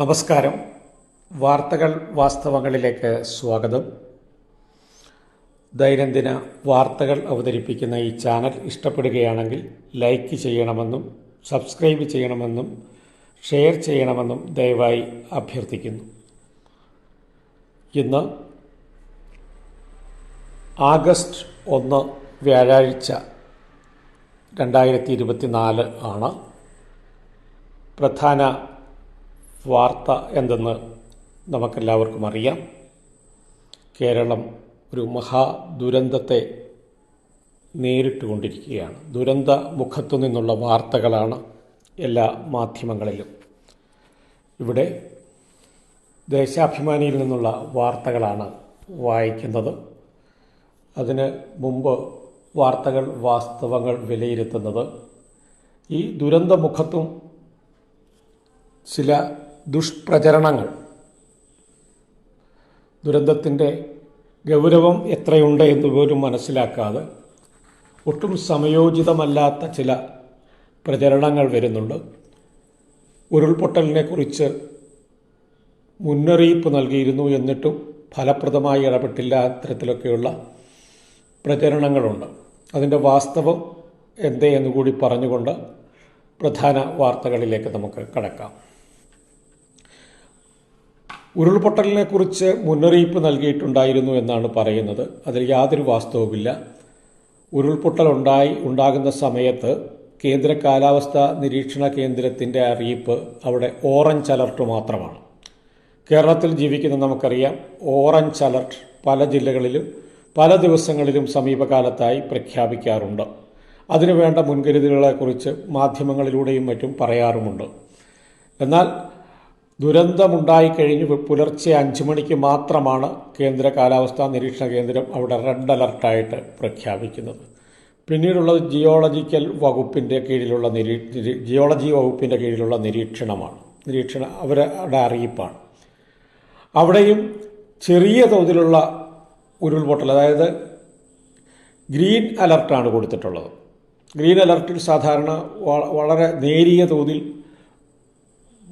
നമസ്കാരം. വാർത്തകൾ വാസ്തവങ്ങളിലേക്ക് സ്വാഗതം. ദൈനംദിന വാർത്തകൾ അവതരിപ്പിക്കുന്ന ഈ ചാനൽ ഇഷ്ടപ്പെടുകയാണെങ്കിൽ ലൈക്ക് ചെയ്യണമെന്നും സബ്സ്ക്രൈബ് ചെയ്യണമെന്നും ഷെയർ ചെയ്യണമെന്നും ദയവായി അഭ്യർത്ഥിക്കുന്നു. ഇന്ന് ആഗസ്റ്റ് ഒന്ന് വ്യാഴാഴ്ച രണ്ടായിരത്തി ഇരുപത്തിനാല് ആണ്. പ്രധാന വാർത്ത എന്തെന്ന് നമുക്കെല്ലാവർക്കും അറിയാം. കേരളം ഒരു മഹാ ദുരന്തത്തെ നേരിട്ടുകൊണ്ടിരിക്കുകയാണ്. ദുരന്ത മുഖത്തു നിന്നുള്ള വാർത്തകളാണ് എല്ലാ മാധ്യമങ്ങളിലും. ഇവിടെ ദേശാഭിമാനിയിൽ നിന്നുള്ള വാർത്തകളാണ് വായിക്കുന്നത്. അതിന് മുമ്പ് വാർത്തകൾ വാസ്തവങ്ങൾ വിലയിരുത്തുന്നത് ഈ ദുരന്തമുഖത്തും ചില ദുഷ്പ്രചരണങ്ങൾ. ദുരന്തത്തിന്റെ ഗൗരവം എത്രയുണ്ട് എന്ന് പോലും മനസ്സിലാക്കാതെ ഒട്ടും സമയോചിതമല്ലാത്ത ചില പ്രചരണങ്ങൾ വരുന്നുണ്ട്. ഉരുൾപൊട്ടലിനെക്കുറിച്ച് മുന്നറിയിപ്പ് നൽകിയിരുന്നു എന്നിട്ടും ഫലപ്രദമായി ഇടപെട്ടില്ല അത്തരത്തിലൊക്കെയുള്ള പ്രചരണങ്ങളുണ്ട്. അതിന്റെ വാസ്തവം എന്തേ എന്നുകൂടി പറഞ്ഞുകൊണ്ട് പ്രധാന വാർത്തകളിലേക്ക് നമുക്ക് കടക്കാം. ഉരുൾപൊട്ടലിനെ കുറിച്ച് മുന്നറിയിപ്പ് നൽകിയിട്ടുണ്ടായിരുന്നു എന്നാണ് പറയുന്നത്. അതിൽ യാതൊരു വാസ്തവുമില്ല. ഉരുൾപൊട്ടൽ ഉണ്ടായി ഉണ്ടാകുന്ന സമയത്ത് കേന്ദ്ര കാലാവസ്ഥാ നിരീക്ഷണ കേന്ദ്രത്തിന്റെ അറിയിപ്പ് അവിടെ ഓറഞ്ച് അലർട്ട് മാത്രമാണ്. കേരളത്തിൽ ജീവിക്കുന്ന നമുക്കറിയാം ഓറഞ്ച് അലർട്ട് പല ജില്ലകളിലും പല ദിവസങ്ങളിലും സമീപകാലത്തായി പ്രഖ്യാപിക്കാറുണ്ട്. അതിനുവേണ്ട മുൻകരുതലുകളെക്കുറിച്ച് മാധ്യമങ്ങളിലൂടെയും മറ്റും പറയാറുമുണ്ട്. എന്നാൽ ദുരന്തമുണ്ടായിക്കഴിഞ്ഞ് പുലർച്ചെ അഞ്ച് മണിക്ക് മാത്രമാണ് കേന്ദ്ര കാലാവസ്ഥാ നിരീക്ഷണ കേന്ദ്രം അവിടെ റെഡ് അലർട്ടായിട്ട് പ്രഖ്യാപിക്കുന്നത്. പിന്നീടുള്ളത് ജിയോളജിക്കൽ വകുപ്പിന്റെ കീഴിലുള്ള നിരീ ജിയോളജി വകുപ്പിന്റെ കീഴിലുള്ള നിരീക്ഷണമാണ്. നിരീക്ഷണ അവരുടെ അറിയിപ്പാണ്. അവിടെയും ചെറിയ തോതിലുള്ള ഉരുൾപൊട്ടൽ അതായത് ഗ്രീൻ അലർട്ടാണ് കൊടുത്തിട്ടുള്ളത്. ഗ്രീൻ അലർട്ടിൽ സാധാരണ വളരെ നേരിയ തോതിൽ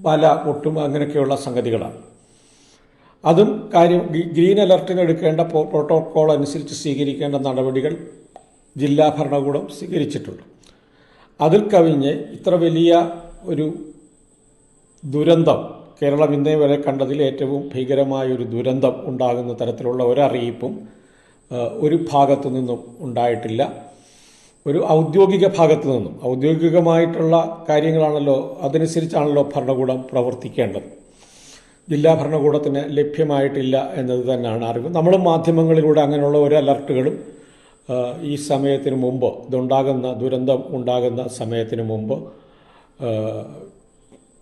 വല മുട്ടും അങ്ങനെയൊക്കെയുള്ള സംഗതികളാണ്. അതും കാര്യം ഗ്രീൻ അലർട്ടിന് എടുക്കേണ്ട പ്രോട്ടോകോൾ അനുസരിച്ച് സ്വീകരിക്കേണ്ട നടപടികൾ ജില്ലാ ഭരണകൂടം സ്വീകരിച്ചിട്ടുണ്ട്. അതിൽ കവിഞ്ഞ് ഇത്ര വലിയ ഒരു ദുരന്തം കേരളം ഇന്നേ വരെ കണ്ടതിൽ ഏറ്റവും ഭീകരമായ ഒരു ദുരന്തം ഉണ്ടാകുന്ന തരത്തിലുള്ള ഒരറിയിപ്പും ഒരു ഭാഗത്തു നിന്നും ഉണ്ടായിട്ടില്ല. ഒരു ഔദ്യോഗിക ഭാഗത്ത് നിന്നും ഔദ്യോഗികമായിട്ടുള്ള കാര്യങ്ങളാണല്ലോ അതനുസരിച്ചാണല്ലോ ഭരണകൂടം പ്രവർത്തിക്കേണ്ടത്. ജില്ലാ ഭരണകൂടത്തിന് ലഭ്യമായിട്ടില്ല എന്നത് തന്നെയാണ് അറിവ്. നമ്മൾ മാധ്യമങ്ങളിലൂടെ അങ്ങനെയുള്ള ഒരു അലർട്ടുകളും ഈ സമയത്തിന് മുമ്പ് ഇതുണ്ടാകുന്ന ദുരന്തം ഉണ്ടാകുന്ന സമയത്തിന് മുമ്പ്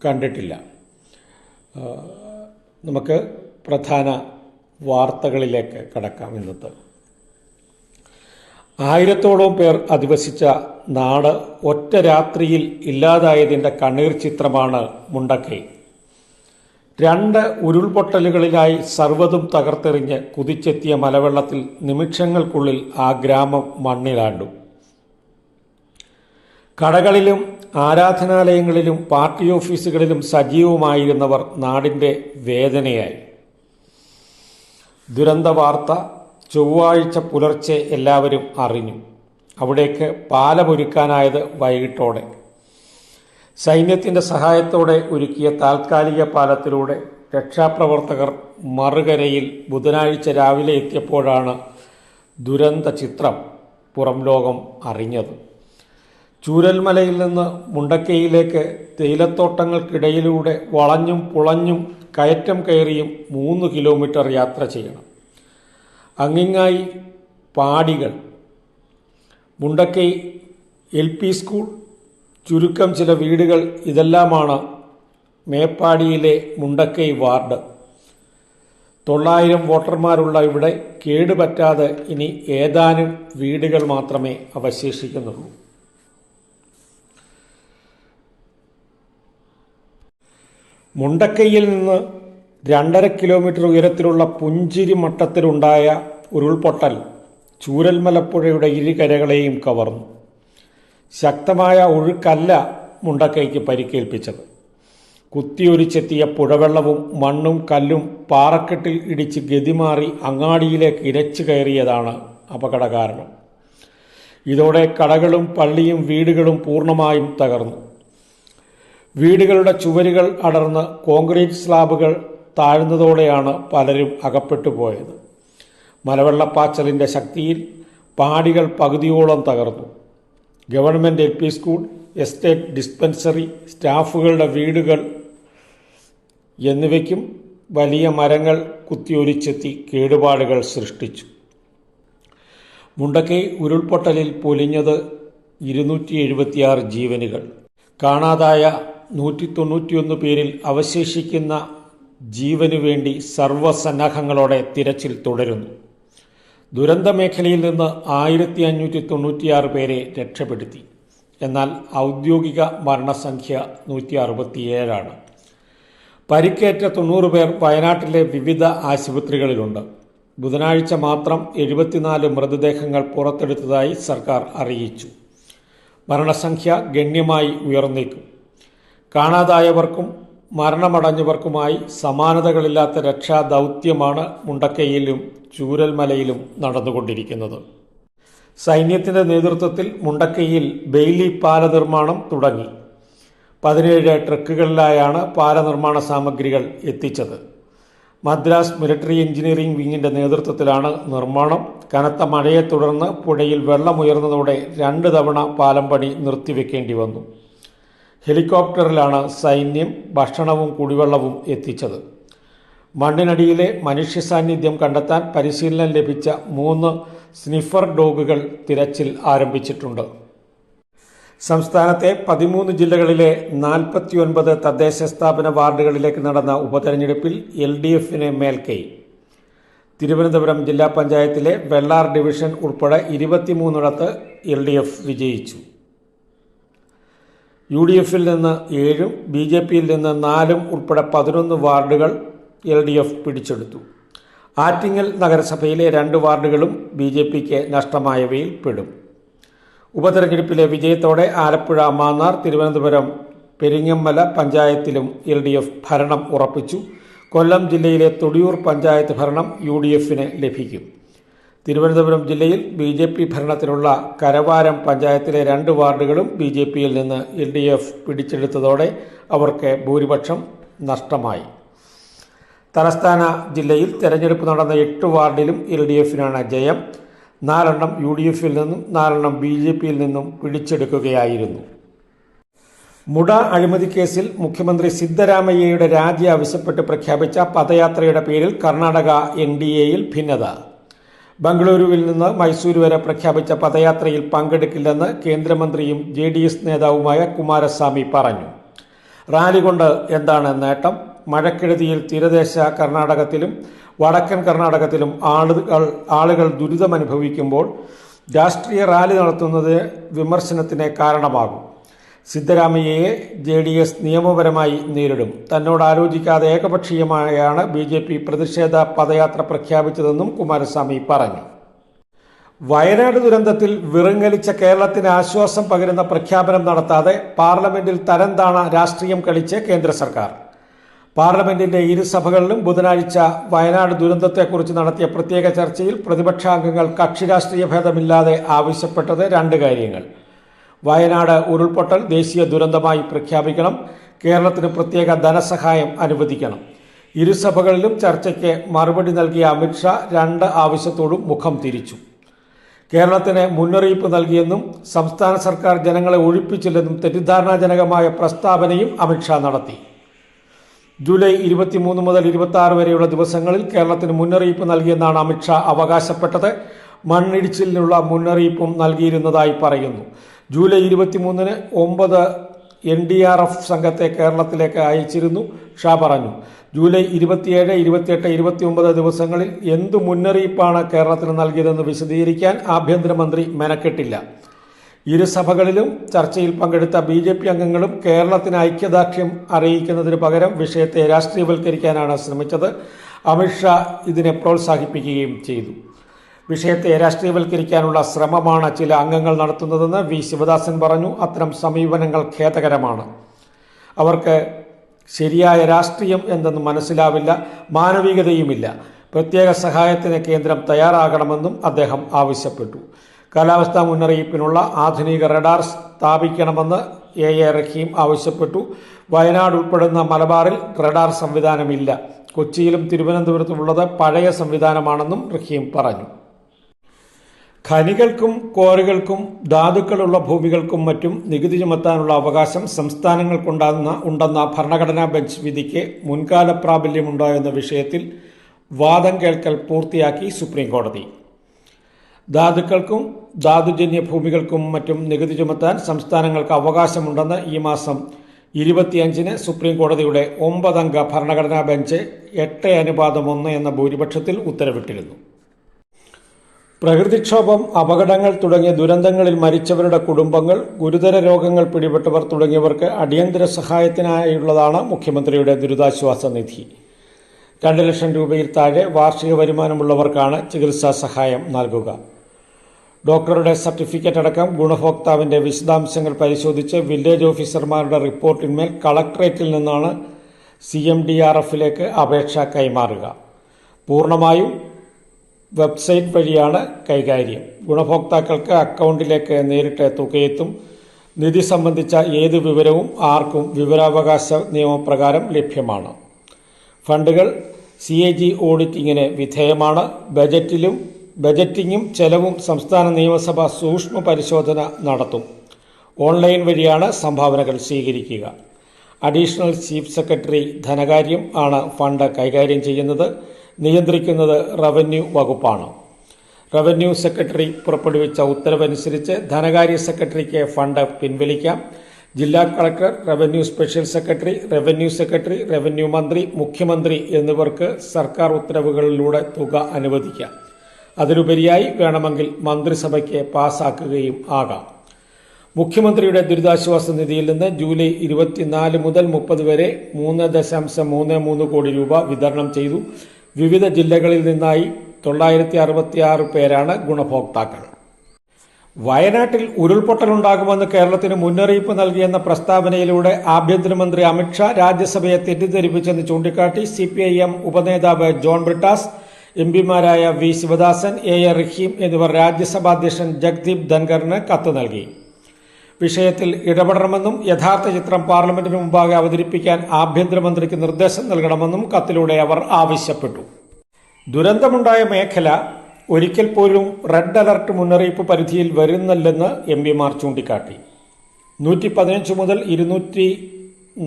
കണ്ടിട്ടില്ല. നമുക്ക് പ്രധാന വാർത്തകളിലേക്ക് കടക്കാം ഇന്നത്തെ. ആയിരത്തോളം പേർ അധിവസിച്ച നാട് ഒറ്റ രാത്രിയിൽ ഇല്ലാതായതിന്റെ കണ്ണീർ ചിത്രമാണ് മുണ്ടക്കൈ. രണ്ട് ഉരുൾപൊട്ടലുകളിലായി സർവതും തകർത്തെറിഞ്ഞ് കുതിച്ചെത്തിയ മലവെള്ളത്തിൽ നിമിഷങ്ങൾക്കുള്ളിൽ ആ ഗ്രാമം മണ്ണിലാണ്ടു. കടകളിലും ആരാധനാലയങ്ങളിലും പാർട്ടി ഓഫീസുകളിലും സജീവമായിരുന്നവർ നാടിന്റെ വേദനയായി. ദുരന്ത വാർത്ത ചൊവ്വാഴ്ച പുലർച്ചെ എല്ലാവരും അറിഞ്ഞു. അവിടേക്ക് പാലമൊരുക്കാനായത് വൈകിട്ടോടെ. സൈന്യത്തിന്റെ സഹായത്തോടെ ഒരുക്കിയ താൽക്കാലിക പാലത്തിലൂടെ രക്ഷാപ്രവർത്തകർ മറുകരയിൽ ബുധനാഴ്ച രാവിലെ എത്തിയപ്പോഴാണ് ദുരന്ത ചിത്രം പുറം ലോകം അറിഞ്ഞത്. ചൂരൽമലയിൽ നിന്ന് മുണ്ടക്കയിലേക്ക് തേയിലത്തോട്ടങ്ങൾക്കിടയിലൂടെ വളഞ്ഞും പുളഞ്ഞും കയറ്റം കയറിയും മൂന്ന് കിലോമീറ്റർ യാത്ര ചെയ്യണം. അങ്ങിങ്ങായി പാടികൾ. Mundakkai L P school. ചുരുക്കം ചില വീടുകൾ ഇതെല്ലാമാണ് മേപ്പാടിയിലെ മുണ്ടക്കൈ വാർഡ്. തൊള്ളായിരം വോട്ടർമാരുള്ള ഇവിടെ കേടുപറ്റാതെ ഇനി ഏതാനും വീടുകൾ മാത്രമേ അവശേഷിക്കുന്നുള്ളൂ. മുണ്ടക്കൈയിൽ നിന്ന് രണ്ടര കിലോമീറ്റർ ഉയരത്തിലുള്ള പുഞ്ചിരി മട്ടത്തിലുണ്ടായ ഉരുൾപൊട്ടൽ ചൂരൽമലപ്പുഴയുടെ ഇരുകരകളെയും കവർന്നു. ശക്തമായ ഒഴുക്കല്ല മുണ്ടക്കൈക്ക് പരിക്കേൽപ്പിച്ചത്. കുത്തിയൊലിച്ചെത്തിയ പുഴവെള്ളവും മണ്ണും കല്ലും പാറക്കെട്ടിൽ ഇടിച്ച് ഗതിമാറി അങ്ങാടിയിലേക്ക് ഇരച്ചു കയറിയതാണ് അപകട കാരണം ഇതോടെ കടകളും പള്ളിയും വീടുകളും പൂർണമായും തകർന്നു. വീടുകളുടെ ചുവരുകൾ അടർന്ന് കോൺക്രീറ്റ് സ്ലാബുകൾ താഴ്ന്നതോടെയാണ് പലരും അകപ്പെട്ടു പോയത് മലവെള്ളപ്പാച്ചലിന്റെ ശക്തിയിൽ പാടികൾ പകുതിയോളം തകർന്നു. Government L P school estate dispensary സ്റ്റാഫുകളുടെ വീടുകൾ എന്നിവയ്ക്കും വലിയ മരങ്ങൾ കുത്തിയൊലിച്ചെത്തി കേടുപാടുകൾ സൃഷ്ടിച്ചു. മുണ്ടക്കൈ ഉരുൾപൊട്ടലിൽ പൊലിഞ്ഞത് ഇരുന്നൂറ്റി എഴുപത്തിയാറ് ജീവനുകൾ. കാണാതായ നൂറ്റി തൊണ്ണൂറ്റിയൊന്ന് പേരിൽ അവശേഷിക്കുന്ന ജീവനു വേണ്ടി സർവസന്നാഹങ്ങളോടെ തിരച്ചിൽ തുടരുന്നു. ദുരന്ത മേഖലയിൽ നിന്ന് ആയിരത്തി അഞ്ഞൂറ്റി തൊണ്ണൂറ്റിയാറ് പേരെ രക്ഷപ്പെടുത്തി. എന്നാൽ ഔദ്യോഗിക മരണസംഖ്യ നൂറ്റി അറുപത്തിയേഴാണ് പരിക്കേറ്റ തൊണ്ണൂറ് പേർ വയനാട്ടിലെ വിവിധ ആശുപത്രികളിലുണ്ട്. ബുധനാഴ്ച മാത്രം എഴുപത്തിനാല് മൃതദേഹങ്ങൾ പുറത്തെടുത്തതായി സർക്കാർ അറിയിച്ചു. മരണസംഖ്യ ഗണ്യമായി ഉയർന്നേക്കും. കാണാതായവർക്കും മരണമടഞ്ഞവർക്കുമായി സമാനതകളില്ലാത്ത രക്ഷാ ദൗത്യമാണ് മുണ്ടക്കയിലും ചൂരൽമലയിലും നടന്നുകൊണ്ടിരിക്കുന്നത്. സൈന്യത്തിന്റെ നേതൃത്വത്തിൽ മുണ്ടക്കയിൽ ബെയ്ലി പാല നിർമ്മാണം തുടങ്ങി. പതിനേഴ് ട്രക്കുകളിലായാണ് പാല നിർമ്മാണ സാമഗ്രികൾ എത്തിച്ചത്. മദ്രാസ് മിലിറ്ററി എഞ്ചിനീയറിംഗ് വിങ്ങിന്റെ നേതൃത്വത്തിലാണ് നിർമ്മാണം. കനത്ത മഴയെ തുടർന്ന് പുഴയിൽ വെള്ളമുയർന്നതോടെ രണ്ട് തവണ പാലം പണി നിർത്തിവെക്കേണ്ടി വന്നു. ഹെലികോപ്റ്ററിലാണ് സൈന്യം ഭക്ഷണവും കുടിവെള്ളവും എത്തിച്ചത്. മണ്ണിനടിയിലെ മനുഷ്യ സാന്നിധ്യം കണ്ടെത്താൻ പരിശീലനം ലഭിച്ച മൂന്ന് സ്നിഫർ ഡോഗുകൾ തിരച്ചിൽ ആരംഭിച്ചിട്ടുണ്ട്. സംസ്ഥാനത്തെ പതിമൂന്ന് ജില്ലകളിലെ നാൽപ്പത്തിയൊൻപത് തദ്ദേശ സ്ഥാപന വാർഡുകളിലേക്ക് നടന്ന ഉപതെരഞ്ഞെടുപ്പിൽ എൽ ഡി എഫിന് മേൽക്കൈ. തിരുവനന്തപുരം ജില്ലാ പഞ്ചായത്തിലെ വെള്ളാർ ഡിവിഷൻ ഉൾപ്പെടെ ഇരുപത്തിമൂന്നിടത്ത് എൽ ഡി എഫ് വിജയിച്ചു. യു ഡി എഫിൽ നിന്ന് ഏഴും ബി ജെ പിയിൽ നിന്ന് നാലും ഉൾപ്പെടെ പതിനൊന്ന് വാർഡുകൾ എൽ ഡി എഫ് പിടിച്ചെടുത്തു. ആറ്റിങ്ങൽ നഗരസഭയിലെ രണ്ട് വാർഡുകളും ബി ജെ പിക്ക് നഷ്ടമായവയിൽ പെടും. ഉപതെരഞ്ഞെടുപ്പിലെ വിജയത്തോടെ ആലപ്പുഴ മാന്നാർ തിരുവനന്തപുരം പെരിങ്ങമ്മല പഞ്ചായത്തിലും എൽ ഡി എഫ് ഭരണം ഉറപ്പിച്ചു. കൊല്ലം ജില്ലയിലെ തൊടിയൂർ പഞ്ചായത്ത് ഭരണം യു ഡി എഫിന് ലഭിക്കും. തിരുവനന്തപുരം ജില്ലയിൽ ബി ജെ പി ഭരണത്തിലുള്ള കരവാരം പഞ്ചായത്തിലെ രണ്ട് വാർഡുകളും ബി ജെ പിയിൽ നിന്ന് എൽ ഡി എഫ് പിടിച്ചെടുത്തതോടെ അവർക്ക് ഭൂരിപക്ഷം നഷ്ടമായി. തലസ്ഥാന ജില്ലയിൽ തെരഞ്ഞെടുപ്പ് നടന്ന എട്ട് വാർഡിലും എൽ ഡി എഫിനാണ് ജയം. നാലെണ്ണം യു ഡി എഫിൽ നിന്നും നാലെണ്ണം ബി ജെ പിയിൽ നിന്നും പിടിച്ചെടുക്കുകയായിരുന്നു. മുട അഴിമതി കേസിൽ മുഖ്യമന്ത്രി സിദ്ധരാമയ്യയുടെ രാജി ആവശ്യപ്പെട്ട് പ്രഖ്യാപിച്ച പദയാത്രയുടെ പേരിൽ കർണാടക എൻ ഡി എയിൽ ഭിന്നത. ബംഗളൂരുവിൽ നിന്ന് മൈസൂരു വരെ പ്രഖ്യാപിച്ച പദയാത്രയിൽ പങ്കെടുക്കില്ലെന്ന് കേന്ദ്രമന്ത്രിയും ജെ ഡി എസ് നേതാവുമായ കുമാരസ്വാമി പറഞ്ഞു. റാലി കൊണ്ട് എന്താണ് നേട്ടം? മഴക്കെടുതിയിൽ തീരദേശ കർണാടകത്തിലും വടക്കൻ കർണാടകത്തിലും ആളുകൾ ആളുകൾ ദുരിതമനുഭവിക്കുമ്പോൾ രാഷ്ട്രീയ റാലി നടത്തുന്നത് വിമർശനത്തിന് കാരണമാകും. സിദ്ധരാമയ്യയെ ജെ ഡി എസ് നിയമപരമായി നേരിടും. തന്നോട് ആലോചിക്കാതെ ഏകപക്ഷീയമായാണ് ബി ജെ പി പ്രതിഷേധ പദയാത്ര പ്രഖ്യാപിച്ചതെന്നും കുമാരസ്വാമി പറഞ്ഞു. വയനാട് ദുരന്തത്തിൽ വിറങ്ങലിച്ച കേരളത്തിന് ആശ്വാസം പകരുന്ന പ്രഖ്യാപനം നടത്താതെ പാർലമെന്റിൽ തരംതാണ രാഷ്ട്രീയം കളിച്ച് കേന്ദ്ര സർക്കാർ. പാർലമെന്റിന്റെ ഇരുസഭകളിലും ബുധനാഴ്ച വയനാട് ദുരന്തത്തെക്കുറിച്ച് നടത്തിയ പ്രത്യേക ചർച്ചയിൽ പ്രതിപക്ഷാംഗങ്ങൾ കക്ഷിരാഷ്ട്രീയ ഭേദമില്ലാതെ ആവശ്യപ്പെട്ടത് രണ്ട് കാര്യങ്ങൾ. വയനാട് ഉരുൾപൊട്ടൽ ദേശീയ ദുരന്തമായി പ്രഖ്യാപിക്കണം. കേരളത്തിന് പ്രത്യേക ധനസഹായം അനുവദിക്കണം. ഇരുസഭകളിലും ചർച്ചയ്ക്ക് മറുപടി നൽകിയ അമിത്ഷാ രണ്ട് ആവശ്യത്തോടും മുഖം തിരിച്ചു. കേരളത്തിന് മുന്നറിയിപ്പ് നൽകിയെന്നും സംസ്ഥാന സർക്കാർ ജനങ്ങളെ ഒഴിപ്പിച്ചില്ലെന്നും തെറ്റിദ്ധാരണാജനകമായ പ്രസ്താവനയും അമിത്ഷാ നടത്തി. ജൂലൈ ഇരുപത്തിമൂന്ന് മുതൽ ഇരുപത്തി ആറ് വരെയുള്ള ദിവസങ്ങളിൽ കേരളത്തിന് മുന്നറിയിപ്പ് നൽകിയെന്നാണ് അമിത്ഷാ അവകാശപ്പെട്ടത്. മണ്ണിടിച്ചിലിനുള്ള മുന്നറിയിപ്പും നൽകിയിരുന്നതായി പറയുന്നു. ജൂലൈ ഇരുപത്തിമൂന്നിന് ഒമ്പത് എൻ ഡി ആർ എഫ് സംഘത്തെ കേരളത്തിലേക്ക് അയച്ചിരുന്നു. ഷാ പറഞ്ഞു. ജൂലൈ ഇരുപത്തിയേഴ് ഇരുപത്തിയെട്ട് ഇരുപത്തിയൊമ്പത് ദിവസങ്ങളിൽ എന്തു മുന്നറിയിപ്പാണ് കേരളത്തിന് നൽകിയതെന്ന് വിശദീകരിക്കാൻ ആഭ്യന്തരമന്ത്രി മെനക്കെട്ടില്ല. ഇരുസഭകളിലും ചർച്ചയിൽ പങ്കെടുത്ത ബി ജെ പി അംഗങ്ങളും കേരളത്തിന് ഐക്യദാർഢ്യം അറിയിക്കുന്നതിന് പകരം വിഷയത്തെ രാഷ്ട്രീയവൽക്കരിക്കാനാണ് ശ്രമിച്ചത്. അമിത്ഷാ ഇതിനെ പ്രോത്സാഹിപ്പിക്കുകയും ചെയ്തു. വിഷയത്തെ രാഷ്ട്രീയവൽക്കരിക്കാനുള്ള ശ്രമമാണ് ചില അംഗങ്ങൾ നടത്തുന്നതെന്ന് വി. ശിവദാസൻ പറഞ്ഞു. അത്തരം സമീപനങ്ങൾ ഖേദകരമാണ്. അവർക്ക് ശരിയായ രാഷ്ട്രീയം എന്തെന്ന് മനസ്സിലാവില്ല മാനവികതയുമില്ല. പ്രത്യേക സഹായത്തിന് കേന്ദ്രം തയ്യാറാകണമെന്നും അദ്ദേഹം ആവശ്യപ്പെട്ടു. കാലാവസ്ഥാ മുന്നറിയിപ്പിനുള്ള ആധുനിക റഡാർ സ്ഥാപിക്കണമെന്ന് എ. എ. റഹീം ആവശ്യപ്പെട്ടു. വയനാട് ഉൾപ്പെടുന്ന മലബാറിൽ റഡാർ സംവിധാനമില്ല. കൊച്ചിയിലും തിരുവനന്തപുരത്തുമുള്ളത് പഴയ സംവിധാനമാണെന്നും റഹീം പറഞ്ഞു. ഖനികൾക്കും ക്വാറികൾക്കും ധാതുക്കളുള്ള ഭൂമികൾക്കും മറ്റും നികുതി ചുമത്താനുള്ള അവകാശം സംസ്ഥാനങ്ങൾക്കുണ്ടാകുന്ന ഉണ്ടെന്ന ഭരണഘടനാ ബെഞ്ച് വിധിക്ക് മുൻകാല പ്രാബല്യമുണ്ടായെന്ന വിഷയത്തിൽ വാദം കേൾക്കൽ പൂർത്തിയാക്കി സുപ്രീം കോടതി. ധാതുക്കൾക്കും ധാതുജന്യ ഭൂമികൾക്കും മറ്റും നികുതി ചുമത്താൻ സംസ്ഥാനങ്ങൾക്ക് അവകാശമുണ്ടെന്ന് ഈ മാസം ഇരുപത്തിയഞ്ചിന് സുപ്രീം കോടതിയുടെ ഒമ്പതംഗ ഭരണഘടനാ ബെഞ്ച് എട്ട് അനുപാതം ഒന്ന് എന്ന ഭൂരിപക്ഷത്തിൽ ഉത്തരവിട്ടിരുന്നു. പ്രകൃതിക്ഷോഭം അപകടങ്ങൾ തുടങ്ങിയ ദുരന്തങ്ങളിൽ മരിച്ചവരുടെ കുടുംബങ്ങൾ ഗുരുതര രോഗങ്ങൾ പിടിപെട്ടവർ തുടങ്ങിയവർക്ക് അടിയന്തര സഹായത്തിനായുള്ളതാണ് മുഖ്യമന്ത്രിയുടെ ദുരിതാശ്വാസ നിധി. രണ്ട് ലക്ഷം രൂപയിൽ താഴെ വാർഷിക വരുമാനമുള്ളവർക്കാണ് ചികിത്സാ സഹായം നൽകുക. ഡോക്ടറുടെ സർട്ടിഫിക്കറ്റ് അടക്കം ഗുണഭോക്താവിന്റെ വിശദാംശങ്ങൾ പരിശോധിച്ച് വില്ലേജ് ഓഫീസർമാരുടെ റിപ്പോർട്ടിന്മേൽ കളക്ട്രേറ്റിൽ നിന്നാണ് സി എം ഡി ആർ എഫിലേക്ക് അപേക്ഷ കൈമാറുക. പൂർണമായും വെബ്സൈറ്റ് വഴിയാണ് കൈകാര്യം. ഗുണഭോക്താക്കൾക്ക് അക്കൗണ്ടിലേക്ക് നേരിട്ട് തുകയെത്തും. നിധി സംബന്ധിച്ച ഏത് വിവരവും ആർക്കും വിവരാവകാശ നിയമപ്രകാരം ലഭ്യമാണ്. ഫണ്ടുകൾ സി എ ജി ഓഡിറ്റിങ്ങിന് വിധേയമാണ്. ബജറ്റിലും ബജറ്റിങ്ങും ചെലവും സംസ്ഥാന നിയമസഭ സൂക്ഷ്മ പരിശോധന നടത്തും. ഓൺലൈൻ വഴിയാണ് സംഭാവനകൾ സ്വീകരിക്കുക. അഡീഷണൽ ചീഫ് സെക്രട്ടറി ധനകാര്യം ആണ് ഫണ്ട് കൈകാര്യം ചെയ്യുന്നത്. നിയന്ത്രിക്കുന്നത് റവന്യൂ വകുപ്പാണ്. റവന്യൂ സെക്രട്ടറി പുറപ്പെടുവിച്ച ഉത്തരവനുസരിച്ച് ധനകാര്യ സെക്രട്ടറിക്ക് ഫണ്ട് പിൻവലിക്കാം. ജില്ലാ collector revenue special secretary revenue secretary revenue മന്ത്രി മുഖ്യമന്ത്രി എന്നിവർക്ക് സർക്കാർ ഉത്തരവുകളിലൂടെ തുക അനുവദിക്കാം. അതിലുപരിയായി വേണമെങ്കിൽ മന്ത്രിസഭയ്ക്ക് പാസാക്കുകയും ആകാം. മുഖ്യമന്ത്രിയുടെ ദുരിതാശ്വാസ നിധിയിൽ നിന്ന് ജൂലൈ ഇരുപത്തിനാല് മുതൽ മുപ്പത് വരെ മൂന്ന് ദശാംശം മൂന്ന് മൂന്ന് കോടി രൂപ വിതരണം ചെയ്തു. വിവിധ ജില്ലകളിൽ നിന്നായി തൊള്ളായിരത്തി അറുപത്തിയാറ് പേരാണ് ഗുണഭോക്താക്കൾ. വയനാട്ടിൽ ഉരുൾപൊട്ടലുണ്ടാകുമെന്ന് കേരളത്തിന് മുന്നറിയിപ്പ് നൽകിയെന്ന പ്രസ്താവനയിലൂടെ ആഭ്യന്തരമന്ത്രി അമിത്ഷാ രാജ്യസഭയെ തെറ്റിദ്ധരിപ്പിച്ചെന്ന് ചൂണ്ടിക്കാട്ടി സി പി ഐ എം ഉപനേതാവ് John Brittas M പിമാരായ V Sivadasan A A Rahim എന്നിവർ രാജ്യസഭാ അധ്യക്ഷൻ ജഗ്ദീപ് ധൻഖറിന് കത്ത് നൽകി. വിഷയത്തിൽ ഇടപെടണമെന്നും യഥാർത്ഥ ചിത്രം പാർലമെന്റിന് മുമ്പാകെ അവതരിപ്പിക്കാൻ ആഭ്യന്തരമന്ത്രിക്ക് നിർദ്ദേശം നൽകണമെന്നും കത്തിലൂടെ അവർ ആവശ്യപ്പെട്ടു. ദുരന്തമുണ്ടായ മേഖല ഒരിക്കൽ പോലും റെഡ് അലർട്ട് മുന്നറിയിപ്പ് പരിധിയിൽ വരുന്നില്ലെന്ന് എം പിമാർ ചൂണ്ടിക്കാട്ടി. നൂറ്റി പതിനഞ്ച് മുതൽ ഇരുന്നൂറ്റി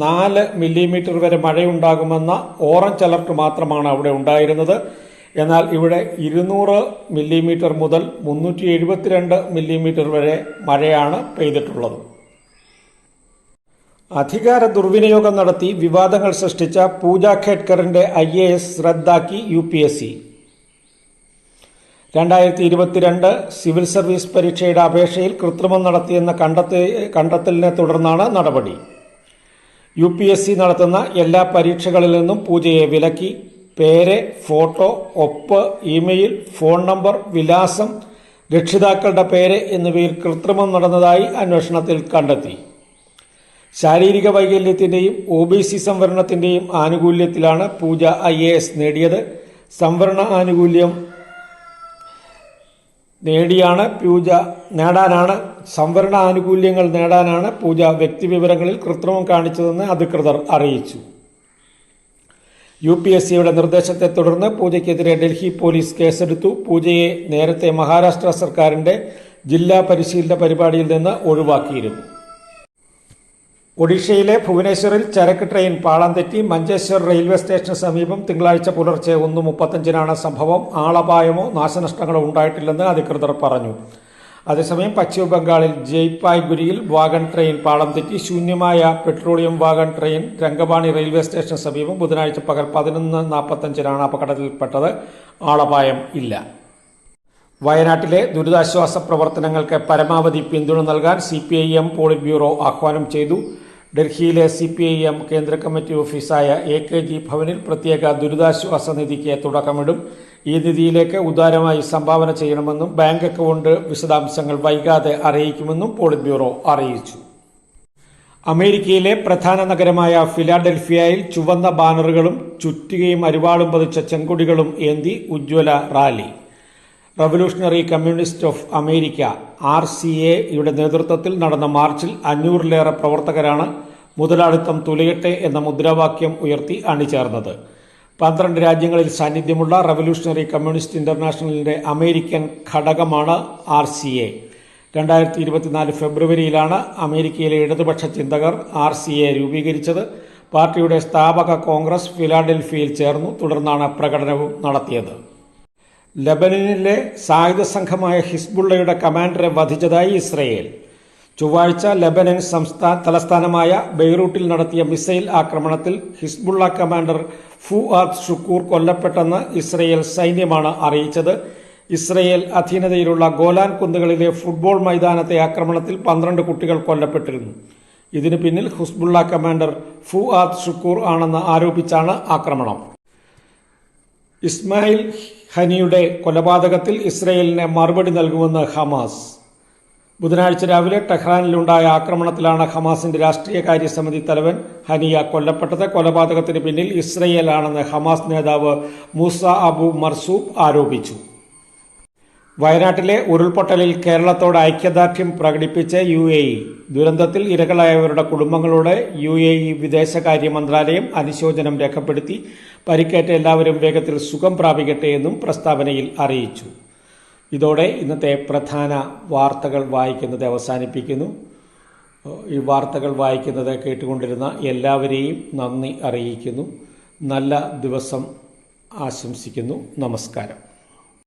നാല് മില്ലിമീറ്റർ വരെ മഴയുണ്ടാകുമെന്ന ഓറഞ്ച് അലർട്ട് മാത്രമാണ് അവിടെ ഉണ്ടായിരുന്നത്. എന്നാൽ ഇവിടെ ഇരുന്നൂറ് മില്ലിമീറ്റർ മുതൽ മുന്നൂറ്റി എഴുപത്തിരണ്ട് മില്ലിമീറ്റർ വരെ മഴയാണ് പെയ്തിട്ടുള്ളത്. അധികാര ദുർവിനിയോഗം നടത്തി വിവാദങ്ങൾ സൃഷ്ടിച്ച പൂജ ഖേഡ്കറിന്റെ ഐ എ എസ് റദ്ദാക്കി യു പി എസ് സി. രണ്ടായിരത്തി ഇരുപത്തിരണ്ട് സിവിൽ സർവീസ് പരീക്ഷയുടെ അപേക്ഷയിൽ കൃത്രിമം നടത്തിയെന്ന കണ്ടെത്തി കണ്ടെത്തലിനെ തുടർന്നാണ് നടപടി. യു പി എസ് സി നടത്തുന്ന എല്ലാ പരീക്ഷകളിൽ നിന്നും പൂജയെ വിലക്കി പേര് ഫോട്ടോ ഒപ്പ് ഇമെയിൽ ഫോൺ നമ്പർ വിലാസം രക്ഷിതാക്കളുടെ പേര് എന്നിവയിൽ കൃത്രിമം നടന്നതായി അന്വേഷണത്തിൽ കണ്ടെത്തി. ശാരീരിക വൈകല്യത്തിന്റെയും ഒ ബി സി സംവരണത്തിന്റെയും ആനുകൂല്യത്തിലാണ് പൂജ ഐ എ എസ് നേടിയത്. സംവരണ ആനുകൂല്യം നേടിയാണ് പൂജ നേടാനാണ് സംവരണ ആനുകൂല്യങ്ങൾ നേടാനാണ് പൂജ വ്യക്തിവിവരങ്ങളിൽ കൃത്രിമം കാണിച്ചതെന്ന് അധികൃതർ അറിയിച്ചു. യു പി എസ് സിയുടെ നിർദ്ദേശത്തെ തുടർന്ന് പൂജയ്ക്കെതിരെ ഡൽഹി പോലീസ് കേസെടുത്തു. പൂജയെ നേരത്തെ മഹാരാഷ്ട്ര സർക്കാരിന്റെ ജില്ലാ പരിശീലന പരിപാടിയിൽ നിന്ന് ഒഴിവാക്കിയിരുന്നു. ഒഡീഷയിലെ ഭുവനേശ്വറിൽ ചരക്ക് ട്രെയിൻ പാളം തെറ്റി മഞ്ചേശ്വർ റെയിൽവേ സ്റ്റേഷന് സമീപം തിങ്കളാഴ്ച പുലർച്ചെ ഒന്ന് മുപ്പത്തഞ്ചിനാണ് സംഭവം. ആളപായമോ നാശനഷ്ടങ്ങളോ ഉണ്ടായിട്ടില്ലെന്ന് അധികൃതർ പറഞ്ഞു. അതേസമയം പശ്ചിമ ബംഗാളിൽ ജയ്പായ്ഗുരിയിൽ വാഗൺ ട്രെയിൻ പാളം തെറ്റി ശൂന്യമായ petroleum wagon train Rangapani railway സ്റ്റേഷന് സമീപം ബുധനാഴ്ച പകൽ പതിനൊന്ന് നാൽപ്പത്തഞ്ചിനാണ് അപകടത്തിൽപ്പെട്ടത്. ആളപായം ഇല്ല. വയനാട്ടിലെ ദുരിതാശ്വാസ പ്രവർത്തനങ്ങൾക്ക് പരമാവധി പിന്തുണ നൽകാൻ C P I M polit bureau ആഹ്വാനം ചെയ്തു. ഡൽഹിയിലെ സി പി ഐ എം കേന്ദ്ര കമ്മിറ്റി ഓഫീസായ എ കെ ജി ഭവനിൽ പ്രത്യേക ദുരിതാശ്വാസ നിധിക്ക് തുടക്കമിടും. ഈ നിധിയിലേക്ക് ഉദാരമായി സംഭാവന ചെയ്യണമെന്നും ബാങ്ക് അക്കൗണ്ട് വിശദാംശങ്ങൾ വൈകാതെ അറിയിക്കുമെന്നും പോളിറ്റ് ബ്യൂറോ അറിയിച്ചു. അമേരിക്കയിലെ പ്രധാന നഗരമായ ഫിലാഡൽഫിയയിൽ ചുവന്ന ബാനറുകളും ചുറ്റുകയും അരിവാളും പതിച്ച ചെങ്കുടികളും ഏന്തി ഉജ്ജ്വല rally. Revolutionary communist of America R C എയുടെ നേതൃത്വത്തിൽ നടന്ന മാർച്ചിൽ അഞ്ഞൂറിലേറെ പ്രവർത്തകരാണ് മുതലാളിത്തം തുലയട്ടെ എന്ന മുദ്രാവാക്യം ഉയർത്തി അണിചേർന്നത്. പന്ത്രണ്ട് രാജ്യങ്ങളിൽ സാന്നിധ്യമുള്ള റവല്യൂഷണറി കമ്മ്യൂണിസ്റ്റ് ഇന്റർനാഷണലിന്റെ അമേരിക്കൻ ഘടകമാണ് ആർ സി എ. രണ്ടായിരത്തി ഇരുപത്തിനാല് ഫെബ്രുവരിയിലാണ് അമേരിക്കയിലെ ഇടതുപക്ഷ ചിന്തകർ ആർ സി എ രൂപീകരിച്ചത്. പാർട്ടിയുടെ സ്ഥാപക കോൺഗ്രസ് ഫിലാഡൽഫിയയിൽ ചേർന്നു. തുടർന്നാണ് പ്രകടനവും നടത്തിയത്. ലബനനിലെ സായുധ സംഘമായ ഹിസ്ബുള്ളയുടെ കമാൻഡറെ വധിച്ചതായി ഇസ്രയേൽ. ചൊവ്വാഴ്ച ലബനൻ സംസ്ഥാന തലസ്ഥാനമായ ബെയ്റൂട്ടിൽ നടത്തിയ മിസൈൽ ആക്രമണത്തിൽ ഹിസ്ബുള്ള കമാൻഡർ ഫുആദ് ഷുക്കൂർ കൊല്ലപ്പെട്ടെന്ന് ഇസ്രയേൽ സൈന്യമാണ് അറിയിച്ചത്. ഇസ്രയേൽ അധീനതയിലുള്ള ഗോലാൻ കുന്നുകളിലെ ഫുട്ബോൾ മൈതാനത്തെ ആക്രമണത്തിൽ പന്ത്രണ്ട് കുട്ടികൾ കൊല്ലപ്പെട്ടിരുന്നു. ഇതിനു പിന്നിൽ ഹിസ്ബുള്ള കമാൻഡർ ഫുആദ് ഷുക്കൂർ ആണെന്ന് ആരോപിച്ചാണ് ആക്രമണം. ഇസ്മായിൽ ഹനിയുടെ കൊലപാതകത്തിൽ ഇസ്രയേലിന് മറുപടി നൽകുമെന്ന് ഹമാസ്. ബുധനാഴ്ച രാവിലെ ടെഹ്റാനിലുണ്ടായ ആക്രമണത്തിലാണ് ഹമാസിന്റെ രാഷ്ട്രീയകാര്യ സമിതി തലവൻ ഹനിയ കൊല്ലപ്പെട്ടത്. കൊലപാതകത്തിന് പിന്നിൽ ഇസ്രയേലാണെന്ന് ഹമാസ് നേതാവ് മൂസ അബു മർസൂബ് ആരോപിച്ചു. വയനാട്ടിലെ ഉരുൾപൊട്ടലിൽ കേരളത്തോട് ഐക്യദാർഢ്യം പ്രകടിപ്പിച്ച യു എ ഇ. ദുരന്തത്തിൽ ഇരകളായവരുടെ കുടുംബങ്ങളോട് യു എ ഇ വിദേശകാര്യ മന്ത്രാലയം അനുശോചനം രേഖപ്പെടുത്തി. പരിക്കേറ്റ എല്ലാവരും വേഗത്തിൽ സുഖം പ്രാപിക്കട്ടെ എന്നും പ്രസ്താവനയിൽ അറിയിച്ചു. ഇതോടെ ഇന്നത്തെ പ്രധാന വാർത്തകൾ വായിക്കുന്നത് അവസാനിപ്പിക്കുന്നു. ഈ വാർത്തകൾ വായിക്കുന്നത് കേട്ടുകൊണ്ടിരുന്ന എല്ലാവരെയും നന്ദി അറിയിക്കുന്നു. നല്ല ദിവസം ആശംസിക്കുന്നു. നമസ്കാരം.